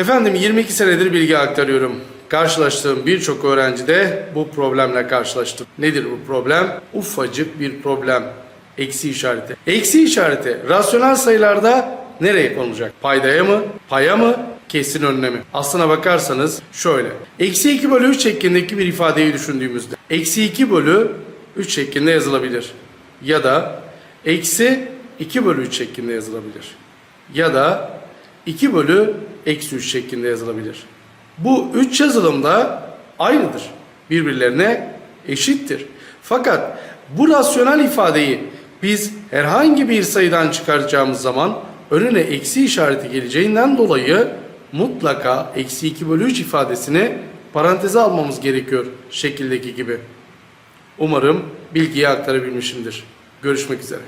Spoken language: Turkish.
Efendim 22 senedir bilgi aktarıyorum. Karşılaştığım birçok öğrenci de bu problemle karşılaştım. Nedir bu problem? Ufacık bir problem. Eksi işareti. Eksi işareti rasyonel sayılarda nereye konulacak? Paydaya mı? Paya mı? Kesin önüne mi? Aslına bakarsanız şöyle. Eksi 2 bölü 3 şeklindeki bir ifadeyi düşündüğümüzde eksi 2 bölü 3 şeklinde yazılabilir. Ya da eksi 2 bölü 3 şeklinde yazılabilir. Ya da 2 bölü eksi 3 şeklinde yazılabilir. Bu üç yazılımda aynıdır. Birbirlerine eşittir. Fakat bu rasyonel ifadeyi biz herhangi bir sayıdan çıkaracağımız zaman önüne eksi işareti geleceğinden dolayı mutlaka eksi 2 bölü 3 ifadesini paranteze almamız gerekiyor şekildeki gibi. Umarım bilgiyi aktarabilmişimdir. Görüşmek üzere.